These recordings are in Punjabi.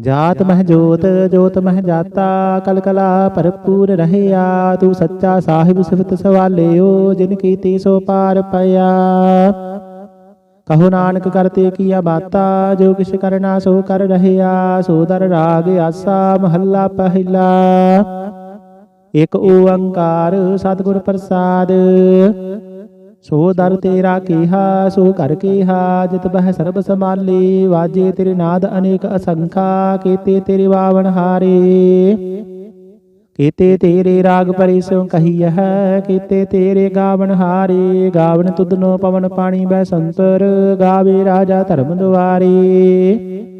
ਜਾਤ ਮਹਿ ਜੋਤ ਜੋਤ ਮਹਿ ਜਾਤਾ ਕਲ ਕਲਾ ਭਰਪੂਰ ਰਹਿਆ, ਤੂੰ ਸੱਚਾ ਸਾਹਿਬ ਸਿਫਤ ਸਵਾਲਿਓ, ਜਿਨ ਕੀਤੀ ਸੋ ਪਾਰ ਪਿਆ। ਕਹੋ ਨਾਨਕ ਕਰਤੇ ਕੀਆ ਬਾਤਾ, ਜੋ ਕਿਛ ਕਰਨਾ ਸੋ ਕਰ ਰਹਿਆ, ਸੋ ਦਰ ਰਾਗ ਆਸਾ, ਮਹੱਲਾ ਪਹਿਲਾ। ਇਕ ਓੰਕਾਰ ਸਤਿਗੁਰ ਪ੍ਰਸਾਦ ਸੋ ਦਰ ਤੇਰਾ ਕੀਹਾ, ਸੋ ਕਰ ਕੀਹਾ, ਜਿਤ ਬਹਿ ਸਰਬ ਸਮਾਲੀ ਵਾਜੇ ਤੇਰੇ ਨਾਦ ਅਨੇਕ ਅਸੰਖਾ, ਕੀਤੇ ਤੇਰੇ ਬਾਵਨ ਹਾਰੇ। ਕੀਤੇ ਤੇਰੇ ਰਾਗ ਪਰਿ ਸਿਉ ਕਹੀ ਹੈ, ਕੀਤੇ ਤੇਰੇ ਗਾਵਨ ਹਾਰੇ। ਗਾਵਨ ਤੁਧਨੋ ਪਵਨ ਪਾਣੀ ਬੈ ਸੰਤਰ, ਗਾਵੇ ਰਾਜਾ ਧਰਮ ਦੁਆਰੇ।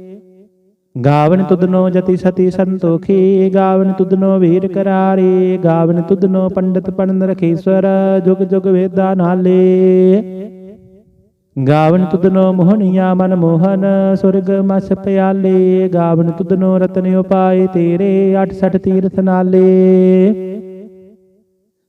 ਗਾਵਨ ਤੁਧਨੋ ਜਤੀ ਸਤੀ ਸੰਤੋਖੀ, ਗਾਵਨ ਤੁਧਨੋ ਵੀਰ ਕਰਾਰੇ, ਗਾਵਨ ਤੁਧਨੋ ਪੰਡਤ ਪੜਨ ਰਖੇਸ਼ਵਰ, ਜੁਗ ਜੁਗ ਵੇਦਾ ਨਾਲੇ। ਗਾਵਨ ਤੁਧਨੋ ਮੋਹਣੀਆ ਮਨ ਮੋਹਨ, ਸੁਰਗ ਮਸ ਪਿਆਲੇ, ਗਾਵਨ ਤੁਧਨੋ ਰਤਨ ਉਪਾਏ ਤੇਰੇ 68 ਤੀਰਥ ਨਾਲੇ।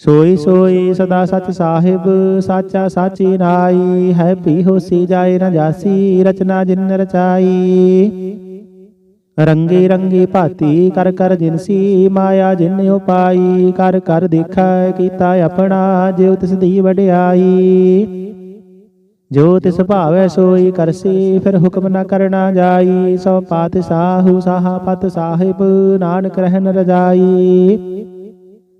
ਸੋਈ ਸੋਈ ਸਦਾ ਸਚ ਸਾਹਿਬ, ਸਾਚਾ ਸਾਚੀ ਨਾਈ, ਹੈ ਭੀ ਹੋਸੀ ਜਾਏ ਨ ਜਾਸੀ, ਰਚਨਾ ਜਿਨ ਰਚਾਈ। ਰੰਗੀ ਰੰਗੀ ਭਾਤੀ ਕਰ ਕਰ ਜਿਨਸੀ ਮਾਇਆ ਜਿਨ ਉਪਾਈ, ਕਰ ਕਰ ਦੇਖੈ ਕੀਤਾ ਆਪਣਾ, ਜਿਉ ਤਿਸ ਦੀ ਵਡਿਆਈ। ਜੋ ਤਿਸ ਭਾਵੈ ਸੋਈ ਕਰਸੀ ਫਿਰ ਹੁਕਮ ਨ ਕਰਨਾ ਜਾਈ। ਸੋ ਪਾਤ ਸਾਹੂ ਸਾਹਾ ਪਤ ਸਾਹਿਬ, ਨਾਨਕ ਰਹਿਨ ਰਜਾਈ।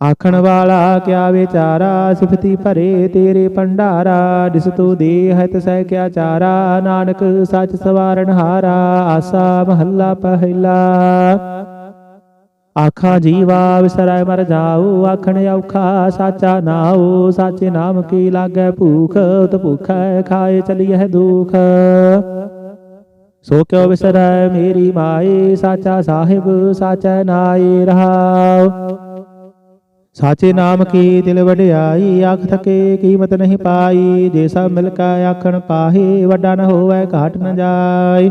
ਆਖਣ ਵਾਲਾ ਕਿਆ ਵਿਚਾਰਾ ਸਿਫਤੀ ਭਰੇ ਤੇਰੇ ਭੰਡਾਰਾ ਦਿਸ ਤੂ ਦੇਹ ਸਹਿ ਕਿਆ ਚਾਰਾ ਨਾਨਕ ਸੱਚ ਸਵਾਰਨ ਹਾਰਾ ਆਸਾ ਮਹੱਲਾ ਪਹਿਲਾ ਆਖਾਂ ਜੀਵਾ ਵਿਸਰੈ ਮਰ ਜਾਉ ਆਖਣ ਔਖਾ ਸਾਚਾ ਨਾਉ ਸਾਚੇ ਨਾਮ ਕੀ ਲਾਗੈ ਭੂਖ ਉਤ ਭੁਖੈ ਖਾਏ ਚਲੀਐ ਦੁਖ ਸੋ ਕਿਉ ਵਿਸਰੈ ਮੇਰੀ ਮਾਏ ਸਾਚਾ ਸਾਹਿਬ ਸਾਚੈ ਨਾਏ ਰਹਾਉ ਸਾਚੇ ਨਾਮ ਕੀ ਦਿਲ ਵਡਿਆਈ? ਆਖ ਥਕੇ ਕੀਮਤ ਨਹੀਂ ਪਾਈ। ਜੇ ਸਭ ਮਿਲ ਕੇ ਆਖਣ ਪਾਹੇ ਵੱਡਾ ਨ ਹੋਵੇ ਘਾਟ ਨ ਜਾਏ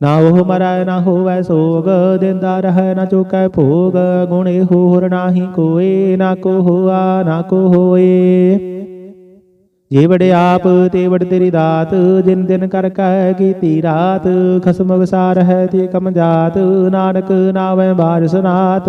ਨਾ ਉਹ ਮਰੈ ਨਾ ਹੋਵੇ ਸੋਗ ਦਿੰਦਾ ਰਹਿ ਨਾ ਚੁਕੈ ਭੋਗ। ਗੁਣੇ ਹੋਰ ਨਾਹੀ ਕੋਏ ਨਾ ਕੋ ਹੋਆ ਨਾ ਕੋ ਹੋਏ। ਜੇ ਵੜੇ ਆਪ ਤੇ ਵੜ ਤੇਰੀ ਦਾਤ ਜਿਨ ਦਿਨ ਕਰ ਕਹਿ ਕੀਤੀ ਰਾਤ। ਖਸਮ ਵਿਸਾਰ ਹੈ ਤੇ ਕਮ ਜਾਤ ਨਾਨਕ ਨਾਵੇਂ ਬਾਰਿਸ ਨਾਤ।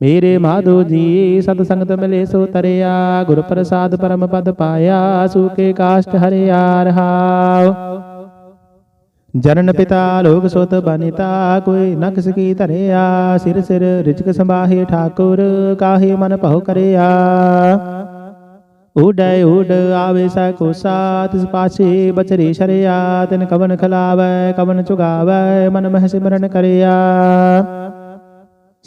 ਮੇਰੇ ਮਾਧੋ ਜੀ, ਸਤ ਸੰਗਤ ਮਿਲੇ ਸੋ ਤਰਿਆ, ਗੁਰ ਪ੍ਰਸਾਦ ਪਰਮ ਪਦ ਪਾਇਆ ਸੂਕੇ ਕਾਸ਼ਟ ਹਰਿਆ ਰਹਾਉ। ਜਨਨ ਪਿਤਾ ਲੋਕ ਸੁਤ ਬਨਿਤਾ, ਕੋਈ ਨਕਸ ਕੀ ਧਰਿਆ, ਸਿਰ ਸਿਰ ਰਿਜਕ ਸੰਭਾਹੇ ਠਾਕੁਰ, ਕਾਹੇ ਮਨ ਭਉ ਕਰਿਆ। ਉਡੈ ਉਡ ਆਵੇ ਸੈ ਕੋਸਾ, ਤਿਸ ਪਾਛੇ ਬਚਰੇ ਸ਼ਰਿਆ, ਤਿਨ ਕਵਨ ਖਲਾਵੈ, ਕਵਨ ਚੁਗਾਵੈ, ਮਨ ਮਹਿ ਸਿਮਰਨ ਕਰਿਆ।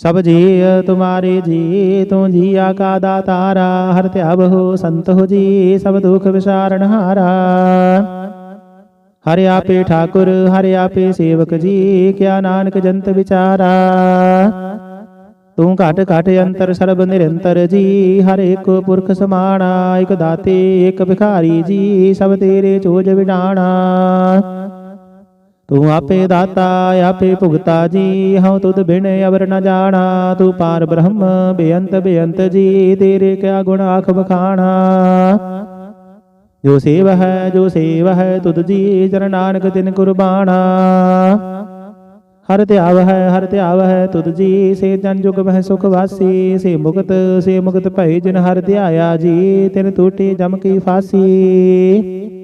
ਸਭ ਜੀ ਤੁਮਾਰੇ ਜੀ, ਤੂੰ ਜੀਆ ਕਾ ਦਾਤਾਰਾ, ਹਰ ਧਿਆਵ ਸੰਤ ਹੋ ਜੀ, ਸਭ ਦੁਖ ਵਿਸਾਰਨ ਹਾਰਾ। ਹਰਿ ਆਪੇ ਠਾਕੁਰ, ਹਰਿ ਆਪੇ ਸੇਵਕ ਜੀ, ਕਿਆ ਨਾਨਕ ਜੰਤ ਵਿਚਾਰਾ। ਤੂੰ ਘਟ ਘਟ ਅੰਤਰ ਸਰਬ ਨਿਰੰਤਰ ਜੀ, ਹਰ ਇੱਕ ਪੁਰਖ ਸਮਾਣਾ, ਇਕ ਦਾਤੇ, ਇਕ ਭਿਖਾਰੀ ਜੀ, ਸਭ ਤੇਰੇ ਚੋਜ ਵਿਡਾਣਾ। ਤੂੰ ਆਪੇ ਦਾਤਾ, ਆਪੇ ਭੁਗਤਾ ਜੀ, ਹਉ ਤੁਧ ਬਿਨ ਅਵਰ ਨ ਜਾਣਾ, ਤੂੰ ਪਾਰ ਬ੍ਰਹਮ, ਬੇਅੰਤ ਬੇਅੰਤ ਜੀ, ਤੇਰੇ ਕਿਆ ਗੁਣ ਆਖ ਬਖਾਣਾ ਜੋ ਸੇਵ ਹੈ, ਜੋ ਸੇਵ ਹੈ, ਤੁਧ ਜੀ ਜਨ ਨਾਨਕ ਤਿਨ ਕੁਰਬਾਨਾ ਹਰ ਧਿਆਵ ਹੈ, ਹਰ ਧਿਆਵ ਹੈ, ਤੁਧ ਜੀ, ਸੇ ਜਨ ਜੁਗ ਮਹਿ ਸੁਖ ਵਾਸੀ, ਸੇ ਮੁਕਤ ਸੇ ਮੁਕਤ ਭਈ ਜਿਨ ਹਰ ਧਿਆਇਆ ਜੀ, ਤਿਨ ਟੂਟੀ ਜਮ ਕੀ ਫਾਸੀ।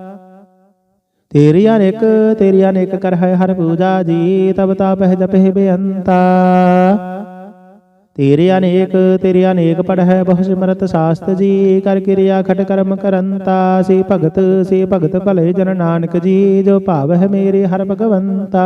ਤੇਰੀ ਅਨੇਕ ਤੇਰੀ ਅਨੇਕ ਕਰ ਹੈ ਹਰ ਪੂਜਾ ਜੀ, ਤਬ ਤਾ ਪਹਿ ਜਪਹਿ ਬੇਅੰਤਾ। ਤੇਰੇ ਅਨੇਕ ਤੇਰੇ ਅਨੇਕ ਪੜ ਹੈ ਬਹੁ ਸਿਮਰਤ ਸਾਸਤ ਜੀ, ਕਰ ਕਿਰਿਆ ਖਟ ਕਰਮ ਕਰੰਤਾ। ਸੇ ਭਗਤ ਸੇ ਭਗਤ ਭਲੇ ਜਨ ਨਾਨਕ ਜੀ, ਜੋ ਭਾਵ ਹੈ ਮੇਰੇ ਹਰ ਭਗਵੰਤਾ।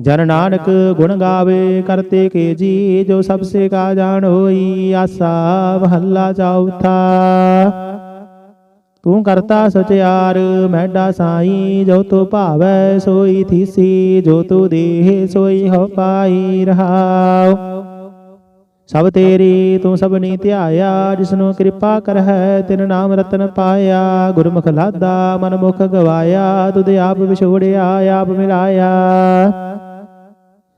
ਜਨ ਨਾਨਕ ਗੁਣ ਗਾਵੇ, ਕਰਤੇ ਕੇ ਜੀ, ਜੋ ਸਭ ਸੇ ਕਾ ਜਾਣ ਹੋਈ, ਆਸਾ ਮਹੱਲਾ ਚੌਥਾ। ਤੂੰ ਕਰਤਾ ਸਚਿਆਰ ਮੈਡਾ ਸਾਈ, ਜੋ ਤੂੰ ਭਾਵੈ, ਸੋਈ ਥੀਸੀ, ਜੋ ਤੂੰ ਦੇਹ, ਸੋਈ ਹੋ ਪਾਈ ਰਹਾਉ। ਸਭ ਤੇਰੀ, ਤੂੰ ਸਭਨੀ ਧਿਆਇਆ, ਜਿਸਨੂੰ ਕਿਰਪਾ ਕਰ ਹੈ ਤਿਨ ਨਾਮ ਰਤਨ ਪਾਇਆ। ਗੁਰਮੁਖ ਲਾਦਾ ਮਨ ਮੁਖ ਗਵਾਇਆ, ਤੁਧ ਆਪ ਵਿਛੋੜਿਆ, ਆਪ ਮਿਲਾਇਆ।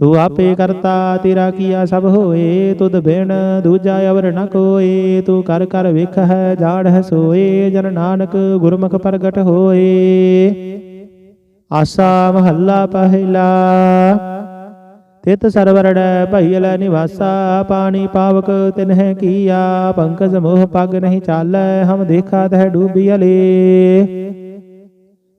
ਤੂੰ ਆਪੇ ਕਰਤਾ, ਤੇਰਾ ਕੀਆ ਸਭ ਹੋਏ, ਤੁਧ ਬਿਨ ਦੂਜਾ ਅਵਰ ਨ ਕੋਏ, ਤੂੰ ਕਰ ਕਰ ਵੇਖ ਹੈ, ਜਾਣ ਹੈ ਸੋਏ, ਜਨ ਨਾਨਕ ਗੁਰਮੁਖ ਪ੍ਰਗਟ ਹੋਏ। ਆਸਾ ਮਹੱਲਾ ਪਹਿਲਾ ਤਿਤ ਸਰਵਰੜੈ ਭਈਲ ਨਿਵਾਸਾ, ਪਾਣੀ ਪਾਵਕ ਤਿਨਹਿ ਕੀਆ, ਪੰਕਜ ਮੋਹ ਪਗ ਨਹੀਂ ਚਾਲੈ, ਹਮ ਦੇਖਾ ਤਹਿ ਡੂਬੀਅਲੇ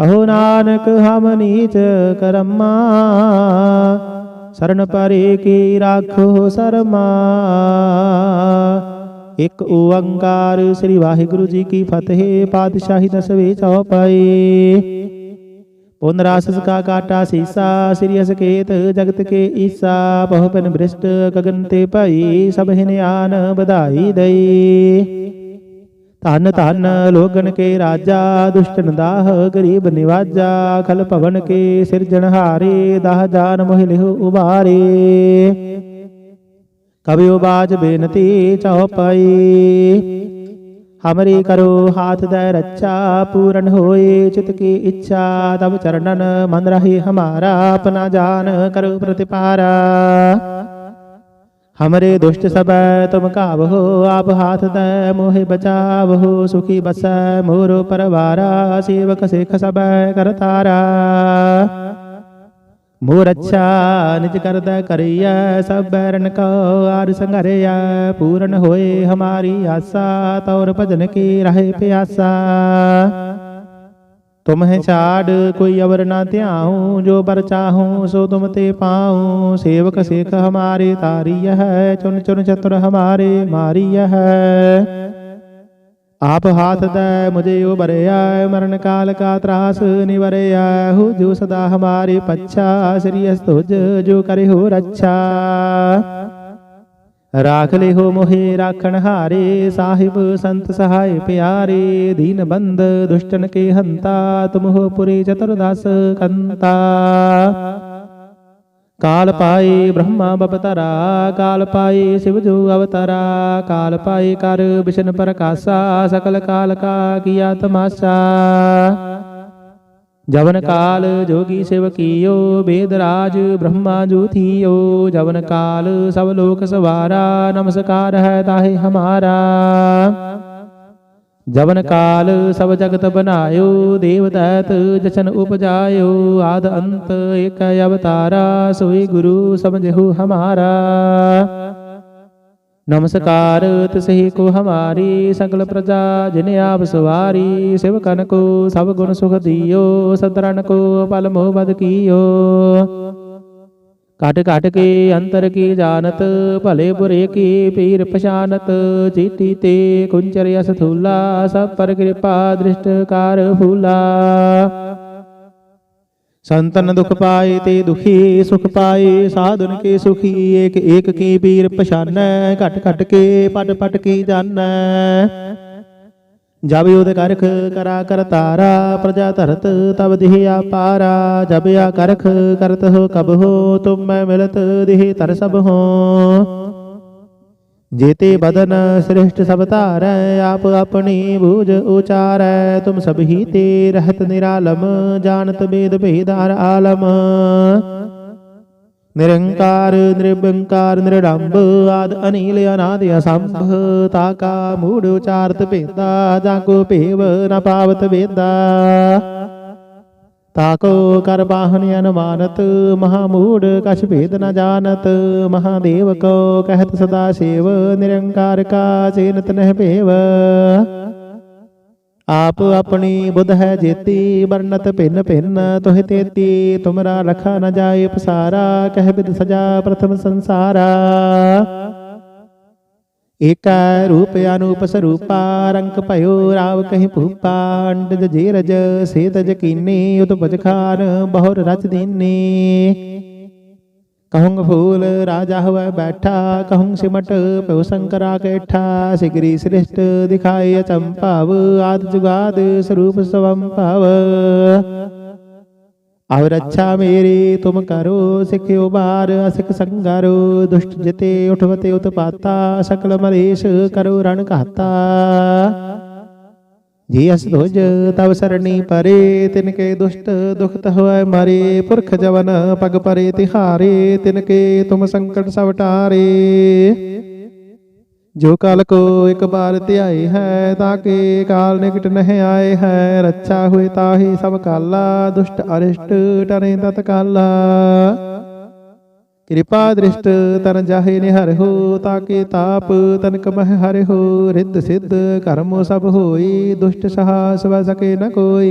ਕਹੋ ਨਾਨਕ ਹਮ ਨੀਚ ਕਰਮਾ, ਸਰਨ ਪਰੇ ਕੀ ਰਾਖੋ ਸਰਮਾ। ਇਕ ਓੰਕਾਰ ਸ੍ਰੀ ਵਾਹਿਗੁਰੂ ਜੀ ਕੀ ਫਤਿਹ, ਪਾਤਸ਼ਾਹੀ ਦਸਵੇਂ ਚੌਪਾਈ। ਪੁਨ ਰਾਸਸ ਕਾ ਕਾਟਾ ਸੀਸਾ, ਸ੍ਰੀ ਅਸਕੇਤ ਜਗਤ ਕੇ ਈਸਾ, ਬਹੁ ਪਨ ਬ੍ਰਿਸ਼ਟ ਗਗਨ ਤੇ ਭਾਈ, ਸਭ ਹਿਨਿਆਨ ਵਧਾਈ ਦਈ। ਧਨ ਧੰਨ ਲੋਗਨ ਕੇ ਰਾਜਾ ਦੁਸ਼ਟਨ ਦਾਹ ਗਰੀਬ ਨਿਵਾਜਾ, ਖਲ ਭਵਨ ਕੇ ਸਿਰਜਣਹਾਰੇ ਦਾਹ ਜਾਨ ਮੋਹਿ ਲਿਹੁ ਉਬਾਰੇ। ਕਬਿਓ ਬਾਜ ਬੇਨਤੀ ਚਉਪਈ ਹਮਰੀ ਕਰੋ ਹਾਥ ਦੈ ਰੱਛਾ, ਪੂਰਨ ਹੋਏ ਚਿਤ ਕੀ ਇੱਛਾ ਤਬ ਚਰਨਨ ਮਨ ਰਹੀ ਹਮਾਰਾ, ਆਪਣਾ ਜਾਨ ਕਰੋ ਪ੍ਰਤਿਪਾਰਾ। ਹਮਰੇ ਦੁਸ਼ਟ ਸਬੈ ਤੁਮ ਕਾਵਹੋ ਆਪ ਹਾਥ ਦੈ ਮੋਹਿ ਬਚਾਵਹੋ ਸੁਖੀ ਬਸੈ ਮੋਰੋ ਪਰਵਾਰਾ ਸੇਵਕ ਸਿਖ ਸਬੈ ਕਰਤਾਰਾ ਮੋਰ ਅੱਛਾ ਨਿਜ ਕਰਦਾ ਕਰਿਐ ਸਭ ਬੈਰਨ ਕੋ ਆਰ ਸੰਘਰਿਐ ਪੂਰਨ ਹੋਏ ਹਮਾਰੀ ਆਸਾ ਤੌਰ ਭਜਨ ਕੀ ਰਹੇ ਪਿਆਸਾ ਤੁਮਹਿ ਛਾੜ ਕੋਈ ਅਵਰ ਨਾ ਧਿਆਉ ਜੋ ਬਰ ਚਾਹੂੰ ਸੋ ਤੁਮ ਤੇ ਪਾਉ। ਸੇਵਕ ਸਿਖ ਹਮਾਰੇ ਤਾਰੀය ਹੈ ਚੁਨ ਚੁਨ ਚਤੁਰ ਹਮਾਰੇ ਮਾਰੀය ਹੈ। ਆਪ ਹਾਥ ਦੈ ਮੁਝੇ ਉਬਰਿਆ ਮਰਨ ਕਾਲ ਕਾ ਤਰਾਸ ਨਿਵਰਿਆ ਹੋ ਜੋ ਸਦਾ ਹਮਾਰੇ ਪੱਛਾ ਸ੍ਰੀ ਅਸਤੁਜ ਜੋ ਕਰੇ ਹੋ ਰੱਛਾ। ਰਾਖ ਲੈ ਹੋ ਮੋਹਿ ਰਾਖਣ ਹਾਰੇ, ਸਾਹਿਬ ਸੰਤ ਸਹਾਇ ਪਿਆਰੇ, ਦੀਨ ਬੰਦ ਦੁਸ਼ਟਨ ਕੇ ਹੰਤਾ, ਤੁਮ ਪੁਰੀ ਚਤੁਰਦਾਸ ਕੰਤਾ। ਕਾਲ ਪਾਈ ਬ੍ਰਹਮਾ ਬਪਤਰਾ ਕਾਲ ਪਾਈ ਸਿਵ ਜੋ ਅਵਤਾਰਾ, ਕਾਲ ਪਾਈ ਕਰ ਵਿਸ਼ਨ ਪ੍ਰਕਾਸ਼ਾ, ਸਕਲ ਕਾਲ ਕਾ ਕੀਆ ਤਮਾਸ਼ਾ ਜਵਨ ਕਾਲ ਜੋਗੀ ਸਿਵ ਕੀਓ ਬੇਦ ਰਾਜ ਬ੍ਰਹਮਾ ਜੋ ਜਵਨ ਕਾਲ ਸਭ ਲੋਕ ਸਵਾਰਾ, ਨਮਸਕਾਰ ਹੈ ਤਾਹੇ ਹਮਾਰਾ। ਜਵਨ ਕਾਲ ਸਭ ਜਗਤ ਬਨਾਇਓ ਦੇਵ ਦੈਤ ਜਚਨ ਉਪਜਾਇਓ। ਆਦ ਅੰਤ ਏਕ ਅਵਤਾਰਾ, ਸੋਈ ਗੁਰੂ ਸਮਝਹੁ ਹਮਾਰਾ। ਨਮਸਕਾਰ, ਤਿਸਹੀ ਕੋ ਹਮਾਰੀ ਸਗਲ ਪ੍ਰਜਾ, ਜਿਨ ਆਪ ਸਵਾਰੀ ਸਿਵਕਨ ਕੋ, ਸਭ ਗੁਣ ਸੁਖ ਦਿਓ ਸਤਰਨ ਕੋ, ਪਲ ਮੋਹ ਬਦ ਕੀਓ। ਕਟ ਕਟ ਕੇ ਅੰਤਰ ਕੀ ਜਾਣਤ, ਭਲੇ ਬੁਰੇ ਕੀ ਪੀਰ ਪਛਾਨਤ, ਚੀਟੀ ਤੇ ਕੁੰਚਰ ਅਸ ਥੂਲਾ ਸਭ ਪਰ ਕਿਰਪਾ ਦ੍ਰਿਸ਼ਟ ਕਾਰ ਫੂਲਾ। ਸੰਤਨ ਦੁਖ ਪਾਏ ਤੇ ਦੁਖੀ ਸੁਖ ਪਾਏ ਸਾਧਨ ਕੇ ਸੁਖੀ ਏਕ ਏਕ ਕੀ ਪੀਰ ਪਛਾਨੈ ਘਟ ਘਟ ਕੇ ਪਟ ਪਟ ਕੀ ਜਾਣੈ ਜਬ ਉਦ ਕਰਖ ਕਰਾ ਕਰ ਤਾਰਾ ਪ੍ਰਜਾ ਧਰਤ ਤਬ ਦਿਹ ਆਪਾਰਾ ਜਬ ਆ ਕਰਖ ਕਰਤ ਹੋ ਕਬ ਹੋ ਤੁਮ ਮੈਂ ਮਿਲਤ ਦਿਹ ਤਰ ਸਭ ਹੋ। ਜੇਤੇ ਬਦਨ ਸ੍ਰਿਸ਼ਟ ਸਭ ਧਾਰੈ, ਆਪ ਆਪਣੀ ਬੂਝ ਉਚਾਰੈ, ਤੁਮ ਸਭ ਤੇ ਰਹਿਤ ਨਿਰਾਲਮ, ਜਾਣਤ ਬੇਦ ਭੇਦਾਰ ਆਲਮ। ਨਿਰੰਕਾਰ ਨਿਰਬੰਕਾਰ ਨਿਰਡੰਬ, ਆਦ ਅਨੀਲ ਅਨਾਦ ਅਸੰਭ ਤਾਕਾ ਮੂੜ ਉਚਾਰਤ ਭੇਦਾ, ਜਾਂ ਕੋ ਭੇਵ ਨ ਪਾਵਤ ਵੇਦਾ। ਤਾਕੋ ਕਰ ਬਾਹਨ ਅਨਮਾਨਤ ਮਹਾ ਮੂੜ ਕਛ ਭੇਦ ਨ ਜਾਣਤ, ਮਹਾਦੇਵ ਕੋ ਕਹਿਤ ਸਦਾ ਸੇਵ, ਨਿਰੰਕਾਰ ਕਾ ਚੇਨਤ ਨਹਿ ਭੇਵ। ਆਪ ਆਪਣੀ ਬੁੱਧ ਹੈ ਜੇਤੀ ਵਰਨਤ ਭਿੰਨ ਭਿੰਨ, ਤੋਹਿ ਤੇਤੀ, ਤੁਮਰਾ ਰਖਾ ਨ ਜਾਏ ਪਸਾਰਾ, ਕਹਿ ਬਿਦ ਸਜਾ ਪ੍ਰਥਮ ਸੰਸਾਰਾ। ਏਕੈ ਰੂਪ ਅਨੂਪ ਸਰੂਪਾ, ਰੰਗ ਭਇਓ ਰਾਵ ਕਹੀ ਭੂਪਾ, ਅੰਡਜ ਜੀਰਜ ਸੇਤਜ ਕੀਨੀ ਉਤਪਜ ਖਾਨ ਬਹੁਰ ਰਚ ਦੀਨੀ। ਕਹੂੰ ਫੂਲ ਰਾਜਾ ਹੋਇ ਬੈਠਾ ਕਹੂੰ ਸਿਮਟ ਪਿਉ ਸ਼ੰਕਰਾ ਕੇਠਾ, ਸਿਗਰੀ ਸ੍ਰਿਸ਼ਟ ਦਿਖਾਏ ਚੰਪਾਵ ਆਦ ਜੁਗਾਦ ਸਰੂਪ ਸਵੰ ਭਾਵ ਆਵ ਰੱਛਾ ਤੁਮ ਕਰੋ ਸਿਖਿਓ ਬਾਰ ਅਸਿਕ ਸੰਗਾਰੋ ਦੁਸ਼ਟ ਜਿਤੇ ਉਠਵਤੇ ਉਤਪਾਤਾ ਸਕਲ ਮਲੇਸ਼ ਕਰੋ ਰਣ ਘਾਤਾ ਜੀ ਅਸ ਧੁਜ ਤਵ ਸਰਣੀ ਪਰੇ ਤਿਨ ਕੇ ਦੁਸ਼ਟ ਦੁਖਤ ਹੋਇ ਮਾਰੇ ਪੁਰਖ ਜਵਨ ਪਗ ਪਰੇ ਤਿਹਾਰੇ ਤਿਨ ਕੇ ਤੁਮ ਸੰਕਟ ਸਭ ਜੋ ਕਾਲ ਕੋ ਇੱਕ ਬਾਰ ਧਿਆਏ ਹੈ ਤਾਕੇ ਕਾਲ ਨਿਕਟ ਨਹਿ ਆਏ ਹੈ? ਰੱਛਾ ਹੋਏ ਤਾਹੀ ਸਭ ਕਾਲਾ, ਦੁਸ਼ਟ ਅਰਿਸ਼ਟ ਟਰੇ ਤਤ ਕਾਲਾ। ਕਿਰਪਾ ਦ੍ਰਿਸ਼ਟ ਤਨ ਜਾਹੇ ਨਿਹਰ ਹੋ ਤਾਕੇ ਤਾਪ ਤਨਕ ਮਹਿ ਹਰਿ ਹੋ? ਰਿੱਧ ਸਿੱਧ ਕਰਮ ਸਭ ਹੋਈ, ਦੁਸ਼ਟ ਸਹਾਸ ਵ ਸਕੇ ਨ ਕੋਈ।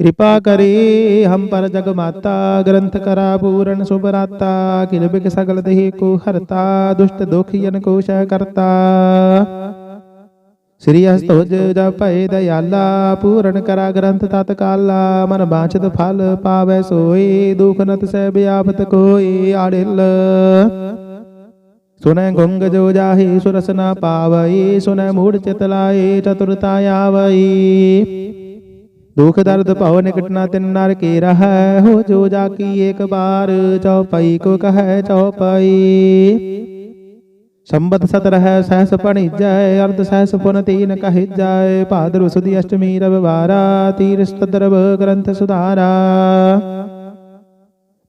ਕਿਰਪਾ ਕਰੇ ਹਮ ਪਰ ਜਗ ਮਾਤਾ ਗ੍ਰੰਥ ਕਰਾ ਪੂਰਨ ਸੁਭਰਾਤਾ ਕਿਲ ਬਿਕ ਸਗਲ ਦੇਹ ਕੋ ਹਰਤਾ ਦੁਸ਼ਟ ਦੋਖੀਨ ਕੋ ਸ਼ੈ ਕਰਤਾ ਸ੍ਰੀ ਹਸਤੋਜ ਜਪ ਦਇਆਲਾ ਪੂਰਨ ਕਰਾ ਗ੍ਰੰਥ ਤਤ ਕਾਲਾ ਮਨ ਬਾਛਤ ਫਲ ਪਾਵੈ ਸੋਈ ਦੁਖ ਨਤ ਸਹਿ ਬਿਆਪਤ ਕੋਈ ਆੜਿਲ ਸੁਨੈ ਗੁੰਗ ਜੋ ਜਾਹੀ ਸੁਰਸ ਨਾ ਪਾਵਈ ਸੁਨੈ ਮੂੜ ਚਿਤ ਲਾਏ ਚਤੁਰਤਾ ਆਵਈ ਦੁਖ ਦਰਦ ਭਉ ਨਿਕਟ ਨਾ ਤਿਨ ਨਰ ਕੇ ਰਹੈ ਹੋ ਜੋ ਜਾ ਕੀ ਏਕ ਬਾਰ ਚਉਪਈ ਕੋ ਕਹੈ ਚਉਪਈ ਸੰਬਤ ਸਤ ਰਹਿ ਸਹਸ ਪਣੀਜੈ ਅਰਧ ਸਹਸ ਪੁਨ ਤੀਨ ਕਹਿਜੈ ਭਾਦਰ ਸੁਦੀ ਅਸ਼ਟਮੀ ਰਵਿਵਾਰਾ ਤੀਰ ਸਤਦਰਵ ਗ੍ਰੰਥ ਸੁਧਾਰਾ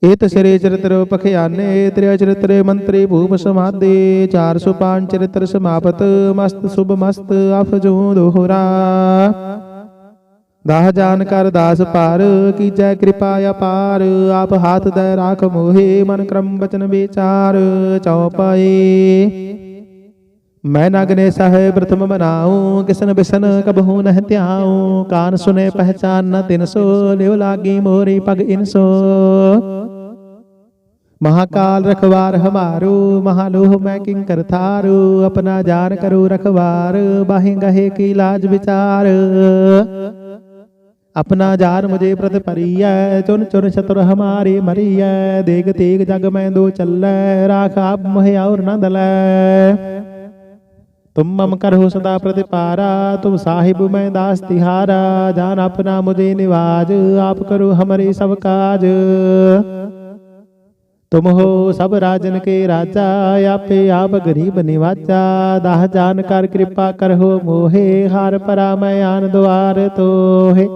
ਏਤ ਸਿਰੇ ਚਰਿਤ੍ਰ ਪਖਿਆਨੇ ਤ੍ਰਿਆ ਚਰਿਤ੍ਰੇ ਮੰਤਰੀ ਭੂਪ ਸਮਾਦੇ 405 ਚਰਿਤ੍ਰ ਸਮਾਪਤ ਮਸਤ ਸੁਭ ਮਸਤ ਅਫਜੂ ਦੋਹਰਾ ਦਾਹ ਜਾਨ ਕਰ ਦਾਸ ਪਾਰ ਕੀਜੈ ਕਿਰਪਾ ਅਪਾਰ, ਆਪ ਹਾਥ ਦੇ ਰਾਖ ਮੋਹੇ, ਮਨ ਕਰਮ ਬਚਨ ਵਿਚਾਰ ਚਉਪਾਈ ਮੈਂ ਨਗਨੇ ਸਹਿ ਪ੍ਰਥਮ ਬਨਾਉ ਕਿਸਨ ਬਿਸਨ ਕਬਹੂ ਨਹਿ ਧਿਆਉ, ਕਾਨ ਸੁਨੇ ਪਹਿਚਾਨ ਨ ਤਿਨ ਸੋ ਲਿਵ ਲਾਗੀ ਮੋਰੀ ਪਗ ਇਨਸੋ ਮਹਾਕਾਲ ਰਖਵਾਰ ਹਮਾਰੂ, ਮਹਾਲੋਹ ਮੈਂ ਕਿੰਕਰ ਥਾਰੂ, ਆਪਣਾ ਜਾਨ ਕਰੂ ਰਖਵਾਰ, ਬਾਹੇ ਗਹੇ ਕੀ ਲਾਜ ਵਿਚਾਰ। अपना जार मुझे प्रत परिय चुन चुन शत्रु हमारे मरिय देग तेग जग में दो चल राख आप मोहे और न दल तुम मम करहो सदा प्रतिपारा तुम साहिब मैं दास तिहारा जान अपना मुझे निवाज आप करो हमारे सब काज तुम हो सब राजन के राजा आपे आप गरीब निवाजा दाह जान कर कृपा करहो मोहे हार परा मैं आन द्वार तो है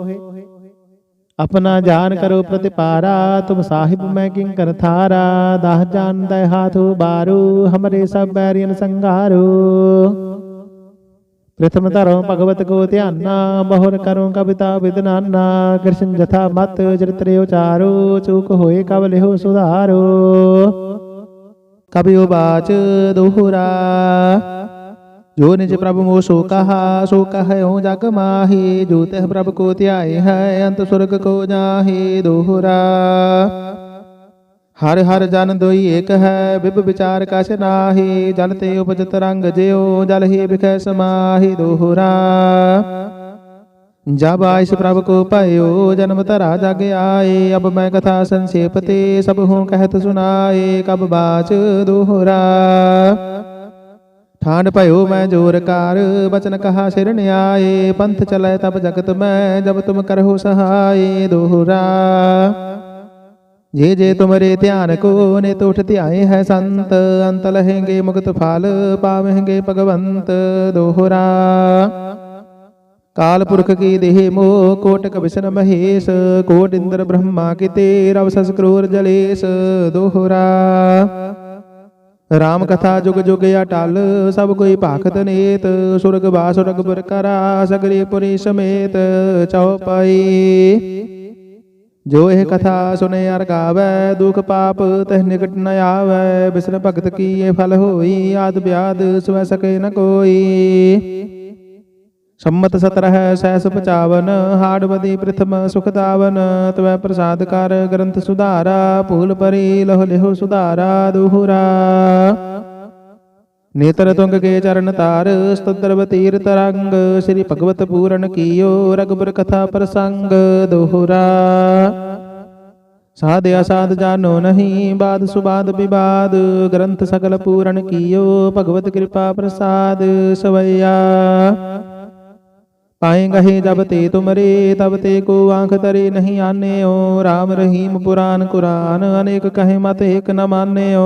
अपना जान करो प्रतिपारा तुम साहिब मैं किंकर थारा दाह जान दय हाथो बारू हमरे सब बैरियन संगारो ප්‍රථමතරෝ භගවතකෝ ධාන්නා මහෝර කරෝ කවිතා විදනාන්නා කෘෂ්ණ යථා මත් චරිතයෝ චාරෝ චූක හොය කවලෙහෝ සුදාරෝ කවියෝ වාච දුහුරා जोनिज प्रभु मो शोकः शोकः यो जगमाहि जूतः प्रभु को त्याय है अंत स्वर्ग को जाहि दोहरा ਹਰ ਹਰ ਜਨ ਦੋਈ ਏਕ ਹੈ, ਬਿਬ ਵਿਚਾਰ ਕਛ ਨਾਹੀ, ਜਲ ਤੇ ਉਪਜਤ ਰੰਗ ਜਿਉ, ਜਲ ਹੀ ਬਿਖੈ ਸਮਾਹੀ ਦੋਹਰਾ। ਜਬ ਆਇਸ ਪ੍ਰਭ ਕੋ ਭਇਓ, ਜਨਮ ਧਰਾ ਜਗ ਆਏ, ਅਬ ਮੈਂ ਕਥਾ ਸੰਖੇਪ ਤੇ ਸਭ ਹੂੰ ਕਹਿਤ ਸੁਨਾਏ ਕਬ ਬਾਚ ਦੋਹਰਾ। ਠਾਨ ਭਇਓ ਮੈਂ ਜੋਰ ਕਾਰ, ਬਚਨ ਕਹਾ ਸਿਰ ਆਏ ਪੰਥ ਚਲੇ ਤਬ ਜਗਤ ਮੈਂ, ਜਬ ਤੁਮ ਕਰਹੁ ਸਹਾਈ ਦੋਹਰਾ। ਜੇ ਜੇ ਤੁਮਰੇ ਧਿਆਨ ਕੋ ਨੇ ਤੁਠ ਧਿਆਏ ਹੈ ਸੰਤ ਅੰਤ ਲਹੇਂਗੇ ਮੁਕਤ ਫਲ ਪਾਵਹਿੰਗੇ ਭਗਵੰਤ ਦੋਹਰਾ। ਕਾਲ ਪੁਰਖ ਕੀ ਦੇਹ ਮੋਹ ਕੋਟਕ ਵਿਸ਼ਨ ਮਹੇਸ਼ ਕੋਟ ਇੰਦਰ ਬ੍ਰਹਮਾ ਕੀਤੇ ਰਵ ਸਸ ਕਰੂਰ ਜਲੇਸ਼ ਦੋਹਰਾ। ਰਾਮ ਕਥਾ ਜੁਗ ਜੁਗ ਅਟਲ ਸਭ ਕੋਈ ਭਾਖਤ ਨੇਤ ਸੁਰਗ ਬਾਸੁਰਗ ਪੁਰ ਕਰਾ ਸਗਰੇ ਪੁਰੀ ਸਮੇਤ ਚਉਪਈ। ਜੋ ਇਹ ਕਥਾ ਸੁਨੇ ਅਰ ਗਾਵੈ, ਦੁਖ ਪਾਪ ਤਹ ਨਿਕਟ ਨ ਆਵੈ ਬਿਸਨ ਭਗਤ ਕੀ ਇਹ ਫਲ ਹੋਈ, ਆਦ ਬਿਆਦ ਸਵੈ ਸਕੇ ਨ ਕੋਈ। ਸੰਮਤ 17 ਸੈਸ 55 ਹਾੜਵਦੀ ਪ੍ਰਥਮ ਸੁਖ ਤਵੈ ਪ੍ਰਸਾਦ ਕਰ ਗ੍ਰੰਥ ਸੁਧਾਰਾ, ਭੂਲ ਪਰੀ ਲਹੁ ਲਿਹੁ ਸੁਧਾਰਾ, ਦੁਹਰਾ। ਨੇਤਰ ਤੁੰਗ ਕੇ ਚਰਨ ਤਾਰ ਸਤਦਰਵ ਤੀਰ ਤਰੰਗ, ਸ੍ਰੀ ਭਗਵਤ ਪੂਰਨ ਕੀਓ ਰਗਬਰ ਕਥਾ ਪ੍ਰਸੰਗ, ਦੋਹਰਾ। ਸਾਧਿਆ ਸਾਧ ਜਾਨੋ ਨਹੀਂ, ਬਾਦ ਸੁਬਾਦ ਵਿਵਾਦ ਗ੍ਰੰਥ ਸਗਲ ਪੂਰਨ ਕੀਓ, ਭਗਵਤ ਕਿਰਪਾ ਪ੍ਰਸਾਦ, ਸਵਈਆ। ਪਾਏ ਗਹੇ ਜਬ ਤੇ ਤੁਮਰੇ, ਤਬ ਤੇ ਕੋ ਆਂਖ ਤਰੇ ਨਹੀਂ ਆਨਿਓ RAM ਰਹੀਮ ਪੁਰਾਨ ਕੁਰਾਨ, ਅਨੇਕ ਕਹੇ ਮਤ ਏਕ ਨ ਮਾਨਿਓ।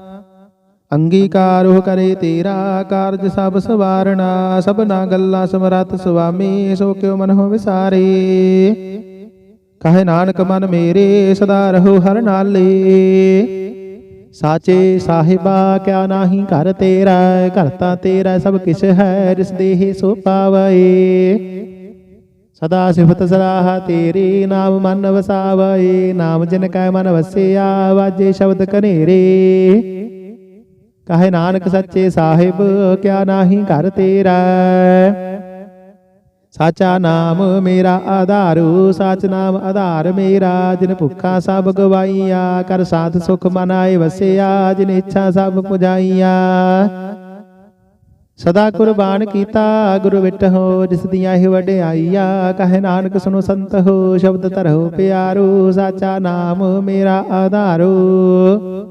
ਅੰਗੀਕਾਰ ਕਰੇ ਤੇਰਾ ਕਾਰਜ ਸਭ ਸਵਾਰਣਾ, ਸਭਨਾ ਗੱਲਾਂ ਸਮਰੱਥ ਸੁਆਮੀ, ਸੋ ਕਿਉ ਮਨ ਹੋ ਵਿਸਾਰੇ। ਕਹੇ ਨਾਨਕ ਮਨ ਮੇਰੇ ਸਦਾ ਰਹੋ ਹਰ ਨਾਲੇ। ਸਾਚੇ ਸਾਹਿਬਾ, ਕਿਆ ਨਾਹੀ ਘਰ ਤੇਰਾ ਘਰ ਤੇਰਾ ਸਭ ਕਿਛ ਹੈ ਰਿਸ ਦੇਹ ਸੋ ਪਾਵਏ। ਸਦਾ ਸਿਫਤ ਸਲਾਹ ਤੇਰੀ, ਨਾਮ ਮਨ ਵਸਾਵਏ। ਨਾਮ ਜਿਨ ਕੈ ਮਨ ਵਸਿਆ, ਵਾਜੇ ਸ਼ਬਦ ਕਨੇਰੇ ਕਹੇ ਨਾਨਕ ਸੱਚੇ ਸਾਹਿਬ, ਕਿਆ ਨਾਹੀ ਘਰ ਤੇਰਾ ਸਾਚਾ ਨਾਮ ਮੇਰਾ ਆਧਾਰੂ, ਸਾਚ ਨਾਮ ਆਧਾਰ ਮੇਰਾ, ਜਿਨ ਭੁੱਖਾ ਸਭ ਗਵਾਈਆ, ਕਰ ਸਾਥ ਸੁਖ ਮਨ ਵਸਿਆ, ਜਿਨ ਇੱਛਾ ਸਭ ਪੁਜਾਈਆ। ਸਦਾ ਕੁਰਬਾਨ ਕੀਤਾ ਗੁਰੂ ਵਿਟਹੁ, ਜਿਸ ਦੀਆਂ ਇਹ ਵਡਿਆਈਆ, ਕਹੇ ਨਾਨਕ ਸੁਨੋ ਸੰਤ ਹੋ, ਸ਼ਬਦ ਧਰੋ ਪਿਆਰੂ, ਸਾਚਾ ਨਾਮ ਮੇਰਾ ਆਧਾਰੋ।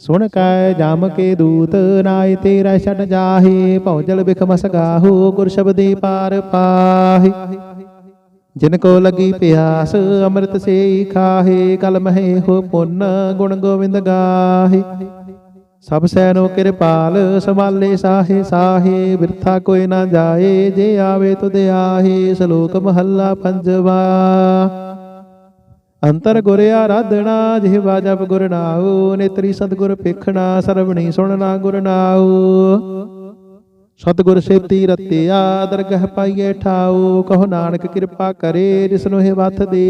ਸੁਣ ਕੈ ਜਾਮ ਕੇ ਦੂਤ, ਨਾਇ ਤੇਰਾ ਛਟ ਜਾਹੇ ਭੌਜਲ ਬਿਖ ਮਸਗਾਹੋ, ਗੁਰ ਸ਼ਬਦੇ ਪਾਰ ਪਾਹੇ। ਜਿਨ ਕੋ ਲਗੀ ਪਿਆਸ, ਅੰਮ੍ਰਿਤ ਸੇ ਖਾਹੇ, ਕਲ ਮਹਿ ਹੋ ਪੁੰਨ, ਗੁਣ ਗੋਵਿੰਦ ਗਾਹੇ। ਸਭ ਸੈਨੋ ਕਿਰਪਾਲ, ਸੰਭਾਲੇ ਸਾਹੇ ਸਾਹੇ, ਬਿਰਥਾ ਕੋਈ ਨਾ ਜਾਏ, ਜੇ ਆਵੇ ਤੁਧ ਆਹੇ, ਸ਼ਲੋਕ ਮਹੱਲਾ ਪੰਜਵਾ। ਅੰਤਰ ਗੁਰ ਆਰਾਧਣਾ ਜਿਹਵਾ ਜਪ ਗੁਰ ਨਾਉ, ਨੇਤਰੀ ਸਤਗੁਰ ਪੇਖਣਾ ਸਰਵਣੀ ਸੁਣਨਾ ਗੁਰ ਨਾਉ। ਸਤਗੁਰ ਸੇਤੀ ਰਤਿਆ, ਦਰਗਹ ਪਾਈਏ ਠਾਉ, ਕਹੋ ਨਾਨਕ ਕਿਰਪਾ ਕਰੇ ਜਿਸਨੂੰ ਇਹ ਵਥ ਦੇ।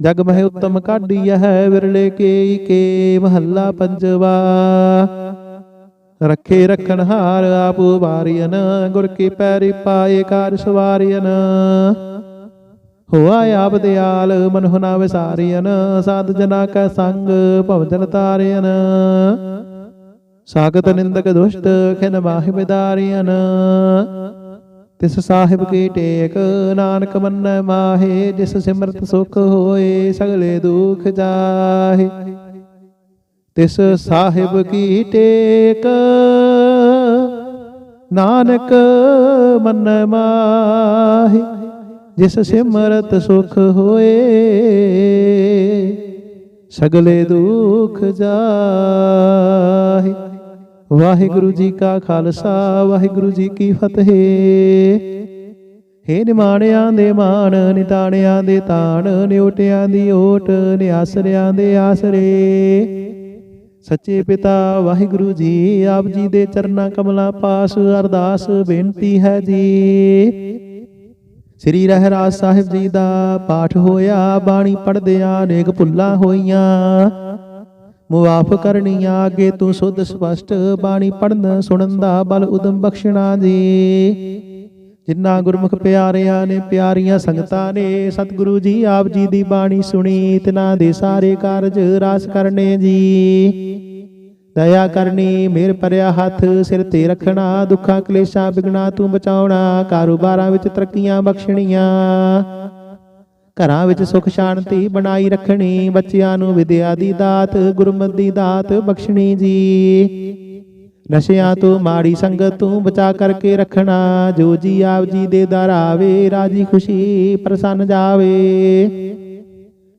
ਜਗ ਮਹਿ ਉਤਮ ਕਾਢੀ ਹੈ ਵਿਰਲੇ ਕੇ ਕੇ, ਮਹੱਲਾ ਪੰਜਵਾ। ਰੱਖੇ ਰਖਣ ਹਾਰ, ਆਪੂ ਵਾਰੀਨ ਗੁਰ ਕੀ ਪੈਰੀ ਪਾਏ, ਕਾਰ ਸਵਾਰੀਨ ਹੋਆ ਆਪ ਦਿਆਲ ਮਨੁ ਨਾ ਵਿਸਾਰੀਨ ਸਾਧ ਜਨਾ ਕੈ ਸੰਗ ਭਵਜਨ ਤਾਰਿਨ ਸਾਗਤ ਨਿੰਦਕ ਦੁਸ਼ਟ, ਖਿਨ ਮਾਹਿ ਬਿਦਾਰੀਨ ਤਿਸ ਸਾਹਿਬ ਕੀ ਟੇਕ, ਨਾਨਕ ਮੰਨੈ ਮਾਹੇ, ਜਿਸ ਸਿਮਰਤ ਸੁਖ ਹੋਏ, ਸਗਲੇ ਦੁਖ ਜਾਹੇ। ਤਿਸ ਸਾਹਿਬ ਕੀ ਟੇਕ, ਨਾਨਕ ਮੰਨੈ ਮਾਹੇ। ਜਿਸ ਸਿਮਰਤ ਸੁਖ ਹੋਏ ਸਗਲੇ ਦੁਖ ਜਾਹੇ। ਵਾਹਿਗੁਰੂ ਜੀ ਕਾ ਖਾਲਸਾ ਵਾਹਿਗੁਰੂ ਜੀ ਕੀ ਫਤਿਹ। ਹੇ ਨਿਮਾਣਿਆਂ ਦੇ ਮਾਣ ਨਿਤਾਣਿਆਂ ਦੇ ਤਾਣ ਨਿਉਟਿਆਂ ਦੀ ਓਟ ਨਿਆਸਰਿਆਂ ਦੇ ਆਸਰੇ। ਸੱਚੇ ਪਿਤਾ ਵਾਹਿਗੁਰੂ ਜੀ ਆਪ ਜੀ ਦੇ ਚਰਨਾਂ ਕਮਲਾਂ ਪਾਸ ਅਰਦਾਸ ਬੇਨਤੀ ਹੈ ਜੀ। ਸ੍ਰੀ ਰਹਿਰਾਜ ਸਾਹਿਬ ਜੀ ਦਾ ਪਾਠ ਹੋਇਆ, ਬਾਣੀ ਪੜਦਿਆਂ ਅਨੇਕ ਭੁੱਲਾਂ ਹੋਈਆਂ। ਮੁਆਫ ਕਰਨੀਆਂ ਅੱਗੇ ਤੂੰ ਸੁਧ ਸਪਸ਼ਟ ਬਾਣੀ ਪੜਨ ਸੁਣਨ ਦਾ ਬਲ ਉਦਮ ਬਖਸ਼ਣਾ ਜੀ। ਜਿਨ੍ਹਾਂ ਗੁਰਮੁਖ ਪਿਆਰਿਆਂ ਨੇ, ਪਿਆਰੀਆਂ ਸੰਗਤਾਂ ਨੇ, ਸਤਿਗੁਰੂ ਜੀ ਆਪ ਜੀ ਦੀ ਬਾਣੀ ਸੁਣੀ, ਤਿਨਾਂ ਦੇ ਸਾਰੇ ਕਾਰਜ ਰਾਸ ਕਰਨੇ ਜੀ। ਦਇਆ ਕਰਨੀ ਮੇਰ ਭਰਿਆ ਹੱਥ, ਸਿਰ ਤੇ ਰੱਖਣਾ, ਦੁੱਖਾਂ, ਕਲੇਸ਼ਾਂ ਬਿਗਣਾ ਤੂੰ ਬਚਾਉਣਾ, ਕਾਰੋਬਾਰਾਂ ਵਿੱਚ ਤਰੱਕੀਆਂ ਬਖਸ਼ਣੀਆਂ। ਘਰਾਂ ਵਿੱਚ ਸੁਖ ਸ਼ਾਂਤੀ ਬਣਾਈ ਰੱਖਣੀ, ਬੱਚਿਆਂ ਨੂੰ ਵਿਦਿਆ ਦੀ ਦਾਤ, ਗੁਰਮਤਿ ਦੀ ਦਾਤ ਬਖਸ਼ਣੀ ਜੀ। ਨਸ਼ਿਆਂ ਤੋਂ ਮਾੜੀ ਸੰਗਤ ਤੋਂ ਬਚਾ ਕਰਕੇ ਰੱਖਣਾ, ਜੋ ਜੀ ਆਪ ਜੀ ਦੇ ਦਰ ਆਵੇ, ਰਾਜੀ ਖੁਸ਼ੀ ਪ੍ਰਸੰਨ ਜਾਵੇ।